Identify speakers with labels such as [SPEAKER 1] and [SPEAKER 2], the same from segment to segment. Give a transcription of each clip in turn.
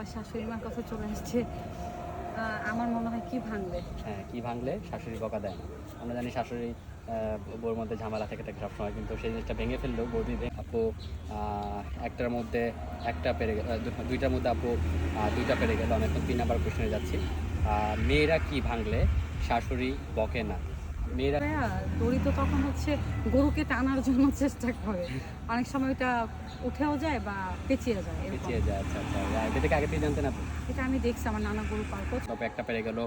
[SPEAKER 1] আবার শাশুড়ি মার কথা চলে আসছে। আমার মনে হয় কি ভাঙবে?
[SPEAKER 2] হ্যাঁ কি ভাঙলে শাশুড়ি বকা দেয় আমরা জানি শাশুড়ি বউর মধ্যে ঝামেলা থেকে থাকে সবসময়, কিন্তু সেই জিনিসটা ভেঙে ফেললেও বৌদি আপু একটার মধ্যে একটা পেরে গেল দুইটার মধ্যে আপু দুইটা পেরে গেল। আমি এখন তিন নাম্বার কোশ্চেনে যাচ্ছি। মেয়েরা কি ভাঙলে শাশুড়ি বকে না? মেয়েরা
[SPEAKER 1] ভাইয়া, দড়ি তো তখন হচ্ছে গরুকে টানার জন্য চেষ্টা করে। অনেক সময় এটা উঠেও যায় বা পেঁচিয়ে যায়।
[SPEAKER 2] পিছিয়ে যায় আচ্ছা আচ্ছা। এটা থেকে আগে থেকে জানতেন আপু
[SPEAKER 1] এটা আমি দেখছি আমার নানা গরু পার করছে।
[SPEAKER 2] তবে একটা পেরে গেল।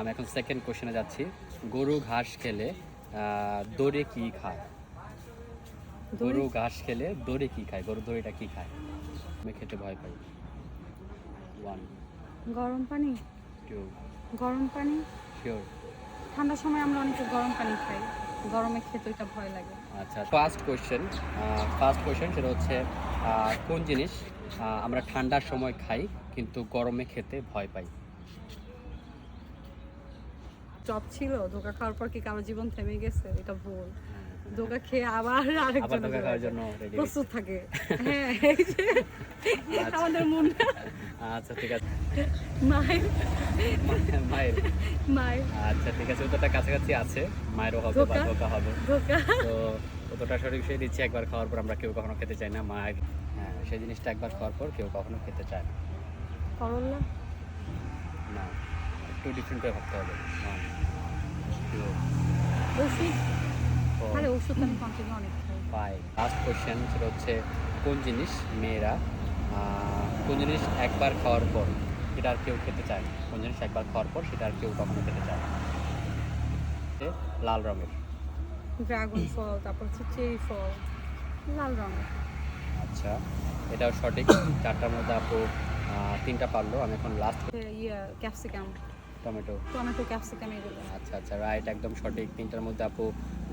[SPEAKER 2] আমি এখন সেকেন্ড কোশ্চেনে যাচ্ছি। গরু ঘাস খেলে দড়ি কি খায়? গরু ঘাস খেলে দড়ি কি খায়? গরু দড়িটা কি খায়? আমি খেতে ভয় পাই। ওয়ান
[SPEAKER 1] গরম পানি?
[SPEAKER 2] টু
[SPEAKER 1] গরম পানি?
[SPEAKER 2] শিওর
[SPEAKER 1] ঠান্ডার সময় আমরা অনেকে গরম পানি খাই। গরমে খেতে ওইটা ভয় লাগে।
[SPEAKER 2] আচ্ছা ফার্স্ট কোয়েশ্চেন ফার্স্ট কোয়েশ্চেন সেটা হচ্ছে কোন জিনিস আমরা ঠান্ডার সময় খাই কিন্তু গরমে খেতে ভয় পাই?
[SPEAKER 1] চপ ছিল ধোকা খাওয়ার পর কি কারও জীবন থেমে গেছে? এটা ভুল। ধোকা খেয়ে আবার আরেকজন
[SPEAKER 2] ধোকা খাওয়ার জন্য
[SPEAKER 1] প্রস্তুত থাকে। হ্যাঁ
[SPEAKER 2] আচ্ছা।
[SPEAKER 1] আমাদের মন।
[SPEAKER 2] আচ্ছা ঠিক আছে।
[SPEAKER 1] মায়ের।
[SPEAKER 2] মায়ের।
[SPEAKER 1] মায়ের।
[SPEAKER 2] আচ্ছা ঠিক আছে উত্তরটা কাছাকাছি আছে। মায়েরও হবে বা
[SPEAKER 1] ধোঁকা?
[SPEAKER 2] হবে। তো উত্তরটা সঠিক সে দিচ্ছি একবার খাওয়ার পর আমরা কেউ কখনো খেতে চাই না। মায়ের হ্যাঁ সেই জিনিসটা একবার খাওয়ার পর কেউ কখনো খেতে চায় না।
[SPEAKER 1] করল্লা
[SPEAKER 2] না একটু ডিফারেন্ট করে ভাবতে হবে। four,
[SPEAKER 1] আরে ওষুধ আমি কন্টিনিউ অনেক
[SPEAKER 2] ফাইভ লাস্ট কোশ্চেন সেটা হচ্ছে কোন জিনিস মেয়েরা কোন জিনিস একবার খাওয়ার পর সেটা আর কেউ খেতে চায় না। কোন জিনিস একবার খাওয়ার পর সেটা আর কেউ কখনো খেতে চায় না। লাল রঙের।
[SPEAKER 1] ড্রাগন ফল তারপর হচ্ছে চেরি ফল লাল রঙের।
[SPEAKER 2] আচ্ছা এটাও সঠিক। চারটার মধ্যে আপু তিনটা পারল। আমি এখন লাস্ট
[SPEAKER 1] ইয়ে ক্যাপসিকাম।
[SPEAKER 2] টমেটো?
[SPEAKER 1] টমেটো ক্যাপসিকাম এগুলো।
[SPEAKER 2] আচ্ছা আচ্ছা রাইট একদম সঠিক। তিনটার মধ্যে আপু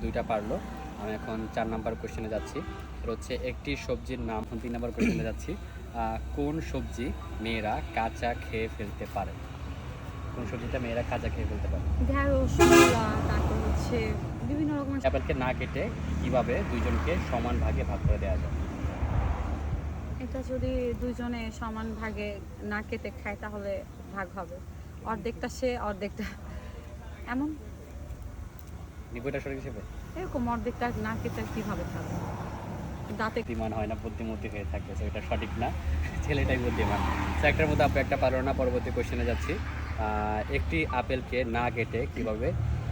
[SPEAKER 2] দুইটা পারল। আমি এখন চার নাম্বার কোশ্চেনে যাচ্ছি। হচ্ছে একটি সবজির নাম। এখন তিন নাম্বার কোশ্চেনে যাচ্ছি। কোন সবজি মেয়েরা কাঁচা খেয়ে ফেলতে পারে? কোন সবজিটা মেয়েরা কাঁচা খেয়ে ফেলতে পারে?
[SPEAKER 1] তারপর হচ্ছে বিভিন্ন রকমের
[SPEAKER 2] অ্যাপেলকে না কেটে কীভাবে দুইজনকে সমান ভাগে ভাগ করে দেওয়া যায়?
[SPEAKER 1] এটা যদি দুইজনে সমান ভাগে না কেটে খায় তাহলে ভাগ হবে। অর্ধেকটা সে অর্ধেকটা। এমন?
[SPEAKER 2] নিবইটা সঠিক হিসেবে
[SPEAKER 1] এরকম অর্ধেকটা না কেটে কীভাবে খাবে? দাঁতে
[SPEAKER 2] বুদ্ধিমান হয় না বুদ্ধিমতী হয়ে থাকবে তো এটা সঠিক না। ছেলেটাই বুদ্ধিমান। তো একটার মধ্যে আপনি একটা পারো না পরবর্তী কোশ্চেনে যাচ্ছি। একটি আপেলকে না কেটে কীভাবে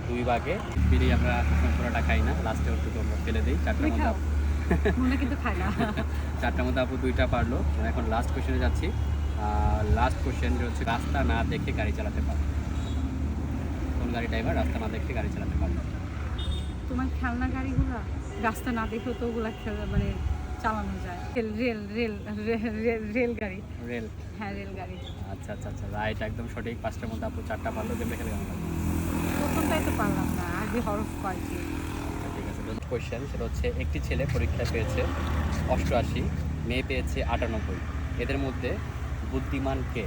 [SPEAKER 2] দুই ভাগে বিড়ি আমরা পুরোটা খাই না? লাস্টে ওটুকু আমরা ফেলে দিই। চারটার মধ্যে
[SPEAKER 1] মনে কিন্তু খায় না।
[SPEAKER 2] চারটার মধ্যে আপু দুইটা পারল। এখন লাস্ট কোশ্চেনে যাচ্ছি। লাস্ট কোশ্চেন হচ্ছে রাস্তা না দেখে গাড়ি চালাতে পারে। কোন গাড়ি ড্রাইভার রাস্তা না দেখে গাড়ি চালাতে পারে
[SPEAKER 1] তোমার খেলনা গাড়িগুলো রাস্তা না দেখেও তো ওগুলা খেলা মানে চালানো যায়। রেল রেল রেল রেল গাড়ি।
[SPEAKER 2] রেল?
[SPEAKER 1] হ্যাঁ রেল গাড়ি।
[SPEAKER 2] আচ্ছা আচ্ছা আচ্ছা রাইট একদম সঠিক। পাঁচটার মধ্যে আপু চারটা পারল খেলে কেমন লাগল?
[SPEAKER 1] প্রথমটাই তো পারলাম না আগে হরফ কয়েকটি
[SPEAKER 2] আচ্ছা, ঠিক আছে কোয়েশ্চেন সেটা হচ্ছে একটি ছেলে পরীক্ষা পেয়েছে অষ্টআশি মেয়ে পেয়েছে আটানব্বই। এদের মধ্যে বুদ্ধিমান কে?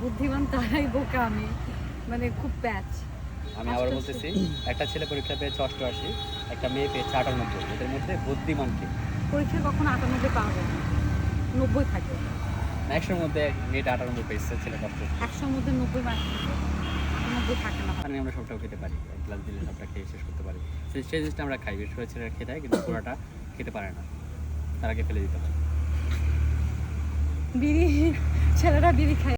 [SPEAKER 1] বুদ্ধিমান তারাই বোকা আমি। মানে খুব প্যাচ।
[SPEAKER 2] আমি আবার। বলতেছি একটা ছেলে পরীক্ষা পেয়েছে অষ্টআশি একটা মেয়ে পেয়েছে আটানব্বই এদের মধ্যে বুদ্ধিমান কে?
[SPEAKER 1] পরীক্ষায় কখনো আটানব্বই পারবে না। নব্বই থাকে।
[SPEAKER 2] একশোর মধ্যে মেয়েটা আটানব্বই পেয়েছে ছেলে অষ্টআশি
[SPEAKER 1] একশোর মধ্যে নব্বই মার্ক থাকে থাকে না।
[SPEAKER 2] মানে আমরা সবটাও খেতে পারি। এক গ্লাস দিলে সবটা খেয়ে শেষ করতে পারি। সেই সেই জিনিসটা আমরা খাই। বিশেষ করে ছেলেরা খেতে হয় কিন্তু পুরোটা খেতে পারে না। তার আগে ফেলে দিতে পারে
[SPEAKER 1] বিড়ি ছেলেরা বিড়ি খায়।